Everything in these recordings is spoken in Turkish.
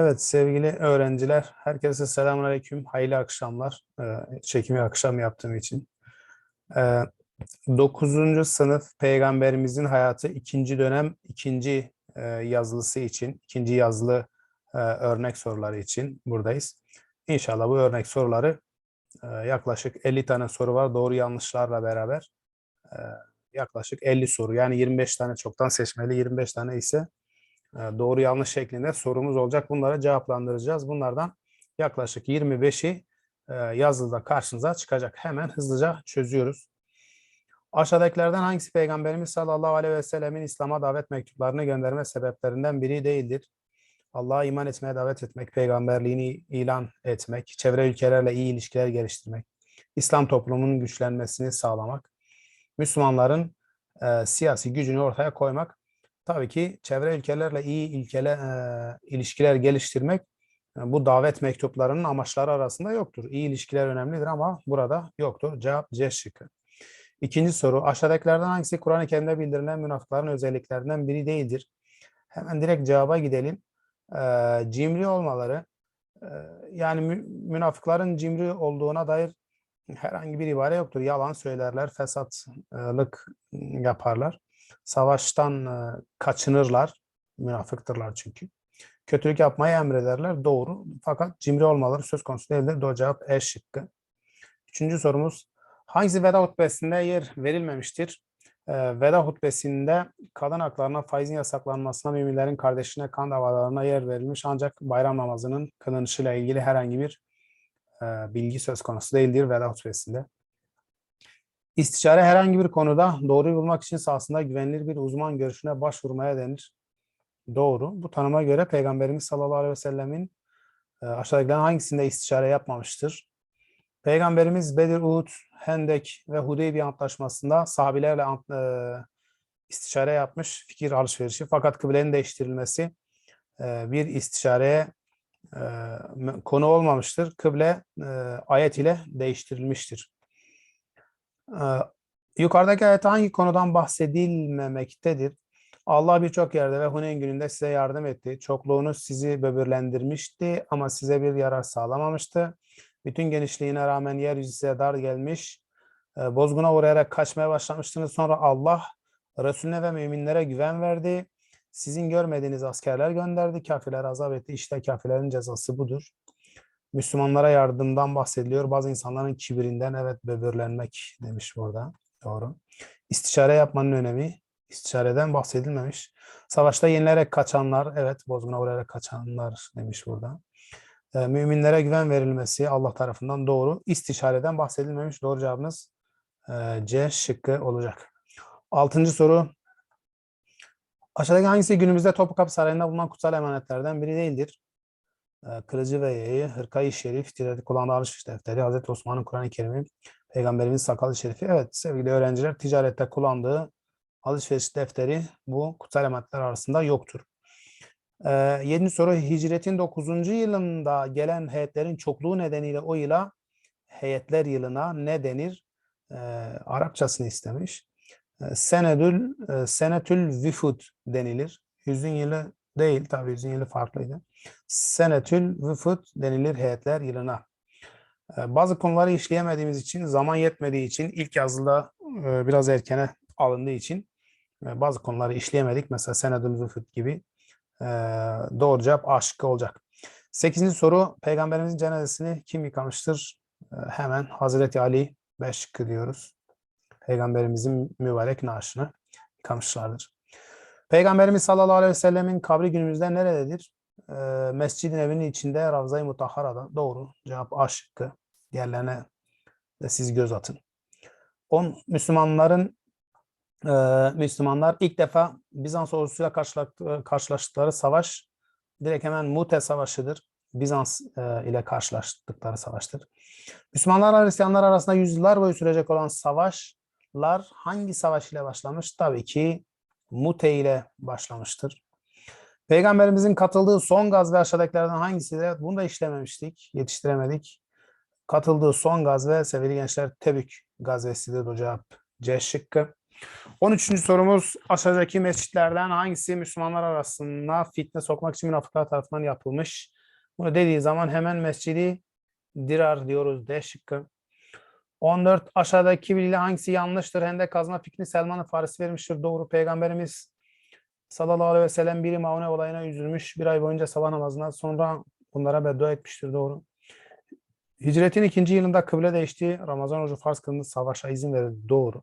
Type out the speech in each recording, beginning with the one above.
Evet sevgili öğrenciler, herkese selamünaleyküm, hayırlı akşamlar. Ee, çekimi akşam yaptığım için. Ee, 9. sınıf Peygamberimizin hayatı ikinci dönem ikinci e, yazılısı için, ikinci yazılı e, örnek soruları için buradayız. İnşallah bu örnek soruları e, yaklaşık 50 tane soru var doğru yanlışlarla beraber. E, yaklaşık 50 soru yani 25 tane çoktan seçmeli, 25 tane ise doğru yanlış şeklinde sorumuz olacak. Bunları cevaplandıracağız. Bunlardan yaklaşık 25'i e, yazılıda karşınıza çıkacak. Hemen hızlıca çözüyoruz. Aşağıdakilerden hangisi Peygamberimiz sallallahu aleyhi ve sellemin İslam'a davet mektuplarını gönderme sebeplerinden biri değildir? Allah'a iman etmeye davet etmek, peygamberliğini ilan etmek, çevre ülkelerle iyi ilişkiler geliştirmek, İslam toplumunun güçlenmesini sağlamak, Müslümanların e, siyasi gücünü ortaya koymak, tabii ki çevre ülkelerle iyi ilkele, e, ilişkiler geliştirmek e, bu davet mektuplarının amaçları arasında yoktur. İyi ilişkiler önemlidir ama burada yoktur. Cevap C şıkkı. İkinci soru. Aşağıdakilerden hangisi Kur'an-ı Kerim'de bildirilen münafıkların özelliklerinden biri değildir? Hemen direkt cevaba gidelim. E, cimri olmaları, e, yani mü, münafıkların cimri olduğuna dair herhangi bir ibare yoktur. Yalan söylerler, fesatlık yaparlar. Savaştan e, kaçınırlar. Münafıktırlar çünkü. Kötülük yapmayı emrederler. Doğru. Fakat cimri olmaları söz konusu değildir. Doğru cevap E şıkkı. Üçüncü sorumuz. Hangisi veda hutbesinde yer verilmemiştir? Ee, veda hutbesinde kadın haklarına faizin yasaklanmasına, müminlerin kardeşine kan davalarına yer verilmiş ancak bayram namazının kılınışıyla ilgili herhangi bir e, bilgi söz konusu değildir veda hutbesinde. İstişare herhangi bir konuda doğruyu bulmak için sahasında güvenilir bir uzman görüşüne başvurmaya denir. Doğru. Bu tanıma göre Peygamberimiz sallallahu aleyhi ve sellemin e, aşağıdakilerin hangisinde istişare yapmamıştır? Peygamberimiz Bedir, Uhud, Hendek ve Hudeybiye antlaşmasında sahabilerle e, istişare yapmış, fikir alışverişi. Fakat kıblenin değiştirilmesi e, bir istişareye konu olmamıştır. Kıble ayet ile değiştirilmiştir. E, yukarıdaki ayette hangi konudan bahsedilmemektedir? Allah birçok yerde ve Huneyn gününde size yardım etti. Çokluğunuz sizi böbürlendirmişti ama size bir yarar sağlamamıştı. Bütün genişliğine rağmen yeryüzü size dar gelmiş. E, bozguna uğrayarak kaçmaya başlamıştınız. Sonra Allah Resulüne ve müminlere güven verdi. Sizin görmediğiniz askerler gönderdi. Kafirler azap etti. İşte kafirlerin cezası budur. Müslümanlara yardımdan bahsediliyor. Bazı insanların kibirinden evet böbürlenmek demiş burada. Doğru. İstişare yapmanın önemi istişareden bahsedilmemiş. Savaşta yenilerek kaçanlar, evet bozguna uğrayarak kaçanlar demiş burada. E, müminlere güven verilmesi Allah tarafından doğru. İstişareden bahsedilmemiş. Doğru cevabınız e, C şıkkı olacak. Altıncı soru. Aşağıdaki hangisi günümüzde Topkapı Sarayı'nda bulunan kutsal emanetlerden biri değildir? E, kılıcı ve yayı, hırkayı şerif, ticareti kullandığı alışveriş defteri, Hazreti Osman'ın Kur'an-ı Kerim'i, Peygamberimiz sakalı şerifi. Evet sevgili öğrenciler ticarette kullandığı alışveriş defteri bu kutsal emanetler arasında yoktur. Ee, yedinci soru hicretin 9. yılında gelen heyetlerin çokluğu nedeniyle o yıla heyetler yılına ne denir? Ee, Arapçasını istemiş. Ee, senedül, e, senetül vifud denilir. Yüzün yılı değil tabii yüzün yılı farklıydı. Senetül vifud denilir heyetler yılına. Ee, bazı konuları işleyemediğimiz için, zaman yetmediği için ilk yazıda e, biraz erkene alındığı için e, bazı konuları işleyemedik. Mesela senedül vifud gibi ee, doğru cevap A şıkkı olacak. Sekizinci soru Peygamberimizin cenazesini kim yıkamıştır? Hemen Hazreti Ali 5 şıkkı diyoruz. Peygamberimizin mübarek naaşını yıkamışlardır. Peygamberimiz sallallahu aleyhi ve sellemin kabri günümüzde nerededir? Ee, Mescid-i Nebi'nin içinde Ravza-i Mutahhara'da. Doğru. Cevap A şıkkı. Diğerlerine de siz göz atın. 10. Müslümanların e, Müslümanlar ilk defa Bizans ordusuyla karşılaştıkları savaş direkt hemen Mute Savaşı'dır. Bizans e, ile karşılaştıkları savaştır. Müslümanlar Hristiyanlar arasında yüzyıllar boyu sürecek olan savaşlar hangi savaş ile başlamış? Tabii ki Mute ile başlamıştır. Peygamberimizin katıldığı son gaz ve aşağıdakilerden hangisi de bunu da işlememiştik, yetiştiremedik. Katıldığı son gaz ve sevgili gençler Tebük gazvesidir o cevap. C şıkkı. 13. sorumuz aşağıdaki mescitlerden hangisi Müslümanlar arasında fitne sokmak için münafıklar tarafından yapılmış? Bunu dediği zaman hemen mescidi Dirar diyoruz D şıkkı. 14. Aşağıdaki bilgiler hangisi yanlıştır? Hendek kazma fikrini Selman-ı Farisi vermiştir. Doğru. Peygamberimiz sallallahu aleyhi ve sellem biri Maune olayına üzülmüş. Bir ay boyunca sabah namazından sonra bunlara beddua etmiştir. Doğru. Hicretin ikinci yılında kıble değişti. Ramazan orucu farz kılındı. Savaşa izin verildi. Doğru.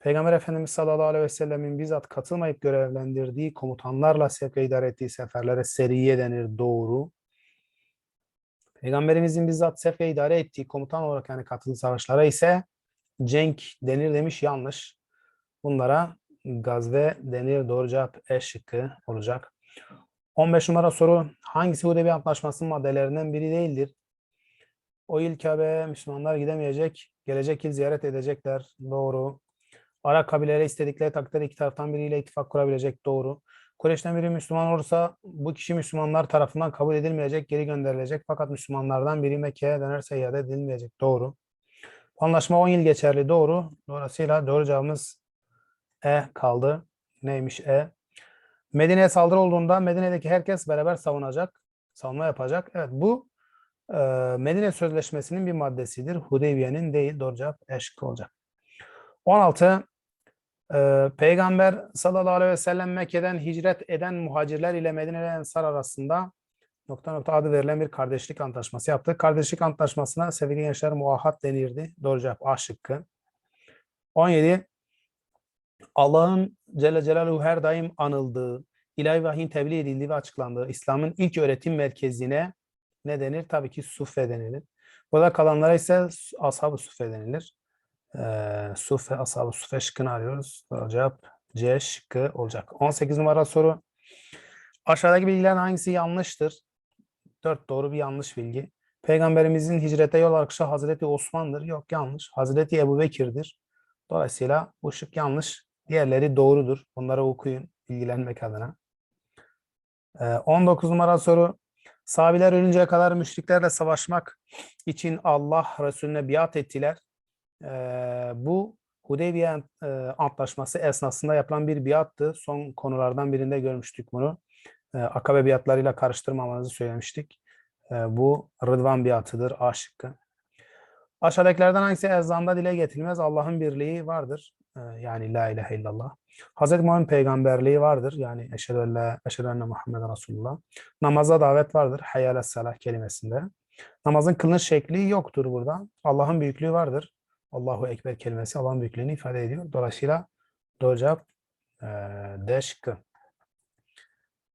Peygamber Efendimiz sallallahu aleyhi ve sellemin bizzat katılmayıp görevlendirdiği komutanlarla sevk idare ettiği seferlere seriye denir. Doğru. Peygamberimizin bizzat sevk ve idare ettiği komutan olarak yani katıldığı savaşlara ise cenk denir demiş yanlış. Bunlara gazve denir. Doğru cevap E şıkkı olacak. 15 numara soru. Hangisi Hudeybiye Antlaşması'nın maddelerinden biri değildir? O yıl Kabe'ye Müslümanlar gidemeyecek. Gelecek yıl ziyaret edecekler. Doğru. Ara kabileleri istedikleri takdirde iki taraftan biriyle ittifak kurabilecek. Doğru. Kureyş'ten biri Müslüman olursa bu kişi Müslümanlar tarafından kabul edilmeyecek, geri gönderilecek. Fakat Müslümanlardan biri Mekke'ye dönerse iade edilmeyecek. Doğru. Anlaşma 10 yıl geçerli. Doğru. Dolayısıyla doğru cevabımız E kaldı. Neymiş E? Medine'ye saldırı olduğunda Medine'deki herkes beraber savunacak, savunma yapacak. Evet bu e, Medine Sözleşmesi'nin bir maddesidir. Hudeybiye'nin değil. Doğru cevap E şıkkı olacak. 16. e, Peygamber sallallahu aleyhi ve sellem Mekke'den hicret eden muhacirler ile Medine'li Ensar arasında nokta nokta adı verilen bir kardeşlik antlaşması yaptı. Kardeşlik antlaşmasına sevgili gençler muahat denirdi. Doğru cevap A şıkkı. 17. Allah'ın Celle Celaluhu her daim anıldığı, ilahi vahyin tebliğ edildiği ve açıklandığı İslam'ın ilk öğretim merkezine ne denir? Tabii ki Suffe denilir. Burada kalanlara ise Ashab-ı Suffe denilir. Ee, Suffe, Ashab-ı Suffe şıkkını arıyoruz. Cevap C şıkkı olacak. 18 numara soru. Aşağıdaki bilgilerin hangisi yanlıştır? 4 doğru bir yanlış bilgi. Peygamberimizin hicrete yol arkadaşı Hazreti Osman'dır. Yok yanlış. Hazreti Ebu Bekir'dir. Dolayısıyla bu şık yanlış. Diğerleri doğrudur. Bunları okuyun bilgilenmek adına. Ee, 19 numara soru. Sahabiler ölünceye kadar müşriklerle savaşmak için Allah Resulüne biat ettiler. Ee, bu Hudeybiye e, Antlaşması esnasında yapılan bir biattı. Son konulardan birinde görmüştük bunu. Ee, Akabe biatlarıyla karıştırmamanızı söylemiştik. Ee, bu Rıdvan biatıdır. A şıkkı. Aşağıdakilerden hangisi ezanda dile getirilmez? Allah'ın birliği vardır. Ee, yani la ilahe illallah. Hazreti Muhammed peygamberliği vardır. Yani eşhedü en la eşhedü enne Muhammeden Resulullah. Namaza davet vardır. Hayyâle salah kelimesinde. Namazın kılınış şekli yoktur burada. Allah'ın büyüklüğü vardır. Allahu Ekber kelimesi Allah'ın büyüklüğünü ifade ediyor. Dolayısıyla doğru cevap e, D.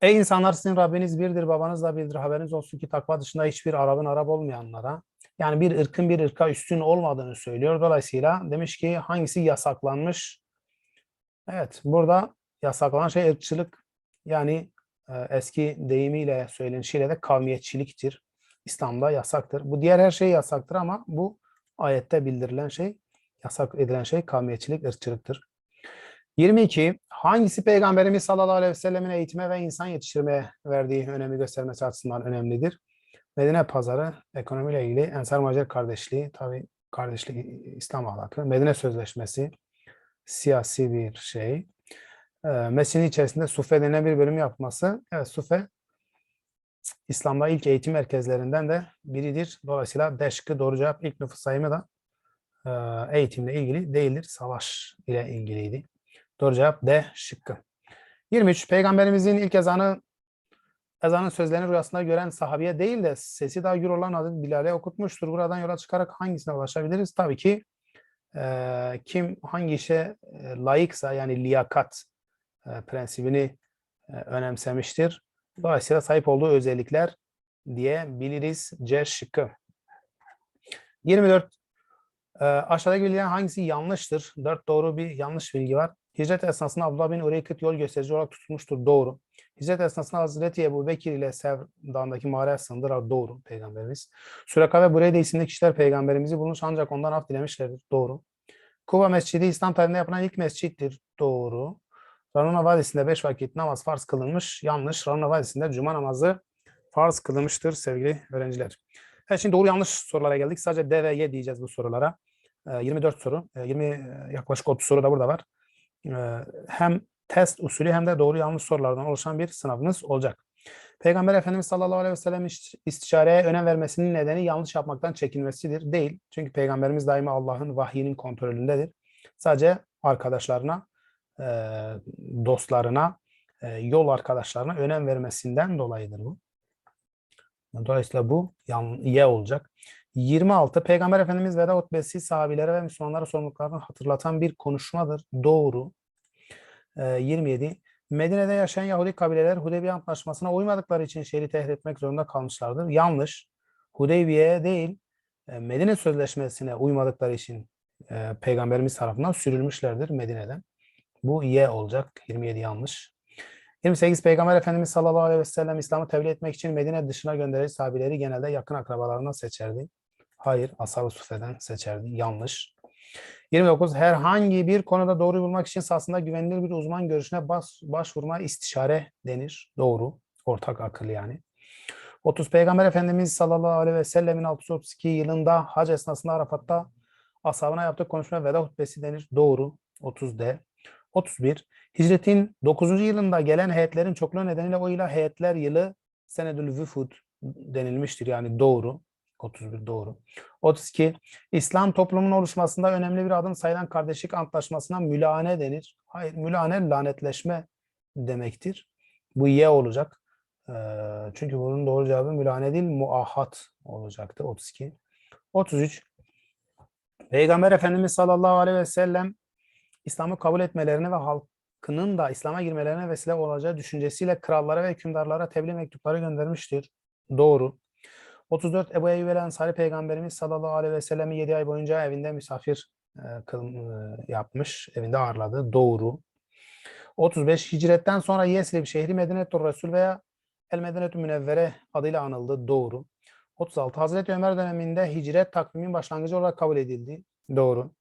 Ey insanlar sizin Rabbiniz birdir, babanız da birdir. Haberiniz olsun ki takva dışında hiçbir Arap'ın Arap olmayanlara yani bir ırkın bir ırka üstün olmadığını söylüyor. Dolayısıyla demiş ki hangisi yasaklanmış? Evet burada yasaklanan şey ırkçılık yani e, eski deyimiyle söylenişiyle de kavmiyetçiliktir. İslam'da yasaktır. Bu diğer her şey yasaktır ama bu ayette bildirilen şey yasak edilen şey kavmiyetçilik, ırkçılıktır. 22. Hangisi Peygamberimiz sallallahu aleyhi ve sellemin eğitime ve insan yetiştirmeye verdiği önemi göstermesi açısından önemlidir? Medine pazarı, ekonomiyle ilgili Ensar Muhacir kardeşliği, tabi kardeşlik İslam ahlakı, Medine Sözleşmesi, siyasi bir şey. E, Mescidin içerisinde Sufe denilen bir bölüm yapması. Evet Sufe İslam'da ilk eğitim merkezlerinden de biridir. Dolayısıyla Deşkı doğru cevap ilk nüfus sayımı da e, eğitimle ilgili değildir. Savaş ile ilgiliydi. Doğru cevap D şıkkı. 23. Peygamberimizin ilk ezanı ezanın sözlerini rüyasında gören sahabiye değil de sesi daha gür olan Hazreti Bilal'e okutmuştur. Buradan yola çıkarak hangisine ulaşabiliriz? Tabii ki e, kim hangi işe e, layıksa yani liyakat e, prensibini e, önemsemiştir. Dolayısıyla sahip olduğu özellikler diyebiliriz. C şıkkı. 24. E, aşağıdaki bilgilerin hangisi yanlıştır? 4 doğru bir yanlış bilgi var. Hicret esnasında Abdullah bin Ureykıt yol gösterici olarak tutulmuştur. Doğru. Hicret esnasında Hazreti Ebu Bekir ile Sevr Dağı'ndaki mağaraya. Doğru. Peygamberimiz. Süreka ve Bureyde isimli kişiler peygamberimizi bulmuş ancak ondan af dilemişlerdir. Doğru. Kuba Mescidi İslam tarihinde yapılan ilk mescittir. Doğru. Ranuna Vadisi'nde beş vakit namaz farz kılınmış. Yanlış. Ranuna Vadisi'nde cuma namazı farz kılınmıştır sevgili öğrenciler. Evet, şimdi doğru yanlış sorulara geldik. Sadece D ve Y diyeceğiz bu sorulara. 24 soru. 20 yaklaşık 30 soru da burada var. e, hem test usulü hem de doğru yanlış sorulardan oluşan bir sınavımız olacak. Peygamber Efendimiz sallallahu aleyhi ve sellem iş- istişareye önem vermesinin nedeni yanlış yapmaktan çekinmesidir. Değil. Çünkü Peygamberimiz daima Allah'ın vahyinin kontrolündedir. Sadece arkadaşlarına, e, dostlarına, e, yol arkadaşlarına önem vermesinden dolayıdır bu. Dolayısıyla bu yan, Y olacak. 26. Peygamber Efendimiz veda hutbesi sahabilere ve Müslümanlara sorumluluklarını hatırlatan bir konuşmadır. Doğru. Ee, 27. Medine'de yaşayan Yahudi kabileler Hudeybiye Antlaşması'na uymadıkları için şehri tehdit etmek zorunda kalmışlardır. Yanlış. Hudeybiye'ye değil, e, Medine Sözleşmesi'ne uymadıkları için e, Peygamberimiz tarafından sürülmüşlerdir Medine'den. Bu Y olacak. 27 yanlış. 28 Peygamber Efendimiz sallallahu aleyhi ve sellem İslam'ı tebliğ etmek için Medine dışına gönderici sahabileri genelde yakın akrabalarından seçerdi. Hayır, Ashab-ı Suffe'den seçerdi. Yanlış. 29 herhangi bir konuda doğru bulmak için sahasında güvenilir bir uzman görüşüne bas, başvurma istişare denir. Doğru. Ortak akıl yani. 30 Peygamber Efendimiz sallallahu aleyhi ve sellemin 632 yılında hac esnasında Arafat'ta ashabına yaptığı konuşma veda hutbesi denir. Doğru. 30 D. 31. Hicretin 9. yılında gelen heyetlerin çokluğu nedeniyle o yıla heyetler yılı Senedül Vüfud denilmiştir. Yani doğru. 31 doğru. 32. İslam toplumunun oluşmasında önemli bir adım sayılan kardeşlik antlaşmasına mülane denir. Hayır, mülane lanetleşme demektir. Bu Y olacak. Ee, çünkü bunun doğru cevabı mülane değil, muahat olacaktır. 32. 33. Peygamber Efendimiz sallallahu aleyhi ve sellem İslam'ı kabul etmelerine ve halkının da İslam'a girmelerine vesile olacağı düşüncesiyle krallara ve hükümdarlara tebliğ mektupları göndermiştir. Doğru. 34 Ebu Eyyub el Ensari Peygamberimiz sallallahu aleyhi ve sellem'i 7 ay boyunca evinde misafir e, kıl, e, yapmış, evinde ağırladı. Doğru. 35 Hicretten sonra Yesrib şehri Medinetur Resul veya El Medinetü Münevvere adıyla anıldı. Doğru. 36 Hazreti Ömer döneminde hicret takvimin başlangıcı olarak kabul edildi. Doğru.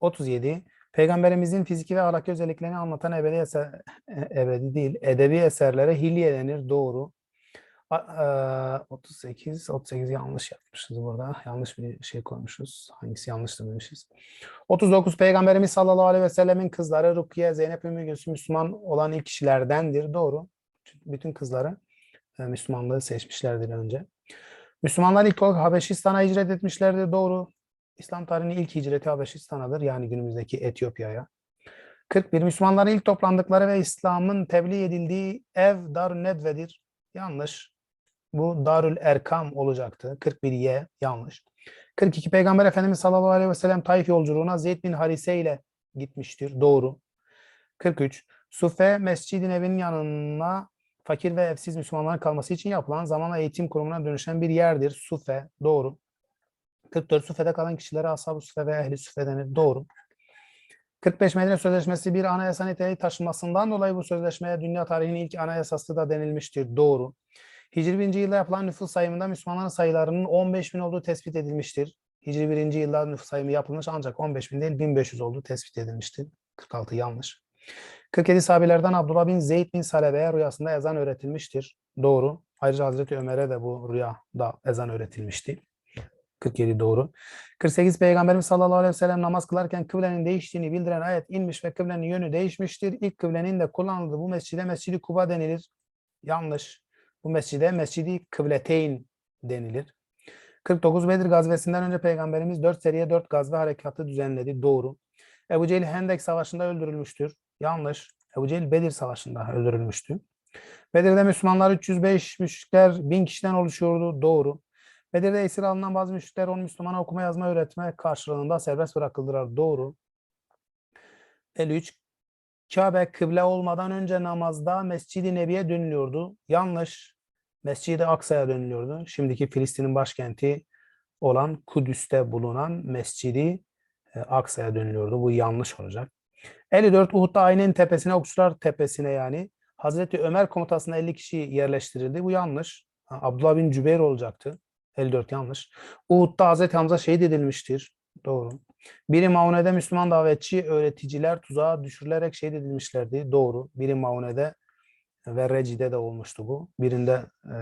37 Peygamberimizin fiziki ve ahlaki özelliklerini anlatan ebedi, eser, e- ebedi değil, edebi eserlere hilye denir. Doğru. A- eee, 38, 38 yanlış yapmışız burada. Yanlış bir şey koymuşuz. Hangisi yanlıştı demişiz. 39 Peygamberimiz sallallahu aleyhi ve sellemin kızları Rukiye, Zeynep Ümmü Gülsüm Müslüman olan ilk kişilerdendir. Doğru. Bütün kızları e, Müslümanlığı seçmişlerdir önce. Müslümanlar ilk olarak Habeşistan'a hicret etmişlerdir. Doğru. İslam tarihinin ilk hicreti Habeşistan'adır. Yani günümüzdeki Etiyopya'ya. 41. Müslümanların ilk toplandıkları ve İslam'ın tebliğ edildiği ev Darül Nedve'dir. Yanlış. Bu Darül Erkam olacaktı. 41Y yanlış. 42. Peygamber Efendimiz sallallahu aleyhi ve sellem Taif yolculuğuna Zeyd bin Harise ile gitmiştir. Doğru. 43. Sufe Mescid-i Nebi'nin yanına fakir ve evsiz Müslümanların kalması için yapılan zamanla eğitim kurumuna dönüşen bir yerdir. Sufe. Doğru. 44 Sufe'de kalan kişilere Ashab-ı Sufe ve Ehli Sufe denir. Doğru. 45 Medine Sözleşmesi bir anayasa niteliği taşımasından dolayı bu sözleşmeye dünya tarihinin ilk anayasası da denilmiştir. Doğru. Hicri 1. yılda yapılan nüfus sayımında Müslümanların sayılarının 15 bin olduğu tespit edilmiştir. Hicri 1. yılda nüfus sayımı yapılmış ancak 15 bin değil 1500 olduğu tespit edilmiştir. 46 yanlış. 47 sahabelerden Abdullah bin Zeyd bin Salebe'ye rüyasında ezan öğretilmiştir. Doğru. Ayrıca Hazreti Ömer'e de bu rüyada ezan öğretilmişti. 47 doğru. 48 Peygamberimiz sallallahu aleyhi ve sellem namaz kılarken kıblenin değiştiğini bildiren ayet inmiş ve kıblenin yönü değişmiştir. İlk kıblenin de kullanıldığı bu mescide Mescid-i Kuba denilir. Yanlış. Bu mescide Mescid-i Kıbleteyn denilir. 49 Bedir gazvesinden önce Peygamberimiz 4 seriye 4 gazve harekatı düzenledi. Doğru. Ebu Cehil Hendek Savaşı'nda öldürülmüştür. Yanlış. Ebu Cehil Bedir Savaşı'nda öldürülmüştü. Bedir'de Müslümanlar 305 müşrikler 1000 kişiden oluşuyordu. Doğru. Bedir'de esir alınan bazı müşrikler onu Müslümana okuma yazma öğretme karşılığında serbest bırakıldılar. Doğru. 53. Kabe kıble olmadan önce namazda Mescid-i Nebi'ye dönülüyordu. Yanlış. Mescid-i Aksa'ya dönülüyordu. Şimdiki Filistin'in başkenti olan Kudüs'te bulunan Mescid-i e, Aksa'ya dönülüyordu. Bu yanlış olacak. 54 Uhud'da Aynen tepesine, Okçular tepesine yani Hazreti Ömer komutasına 50 kişi yerleştirildi. Bu yanlış. Abdullah bin Cübeyr olacaktı. 54 yanlış. Uhud'da Hazreti Hamza şehit edilmiştir. Doğru. Biri Maune'de Müslüman davetçi öğreticiler tuzağa düşürülerek şehit edilmişlerdi. Doğru. Biri Maune'de ve Reci'de de olmuştu bu. Birinde e,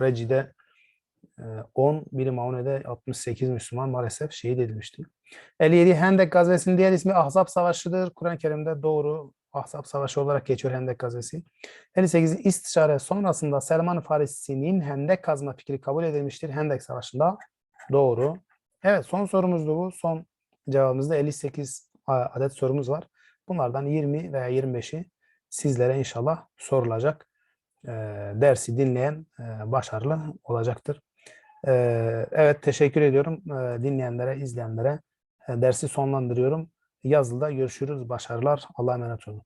Reci'de e, 10, biri Maune'de 68 Müslüman maalesef şehit edilmişti. 57 Hendek gazvesinin diğer ismi Ahzab Savaşı'dır. Kur'an-ı Kerim'de doğru Ahzab Savaşı olarak geçiyor Hendek gazvesi. 58 istişare sonrasında Selman Farisi'nin Hendek kazma fikri kabul edilmiştir. Hendek Savaşı'nda doğru. Evet son sorumuzdu bu. Son cevabımızda 58 a- adet sorumuz var. Bunlardan 20 veya 25'i sizlere inşallah sorulacak. Ee, dersi dinleyen e, başarılı olacaktır. Ee, evet teşekkür ediyorum Ee, dinleyenlere, izleyenlere. E, dersi sonlandırıyorum. Yazılıda görüşürüz. Başarılar. Allah'a emanet olun.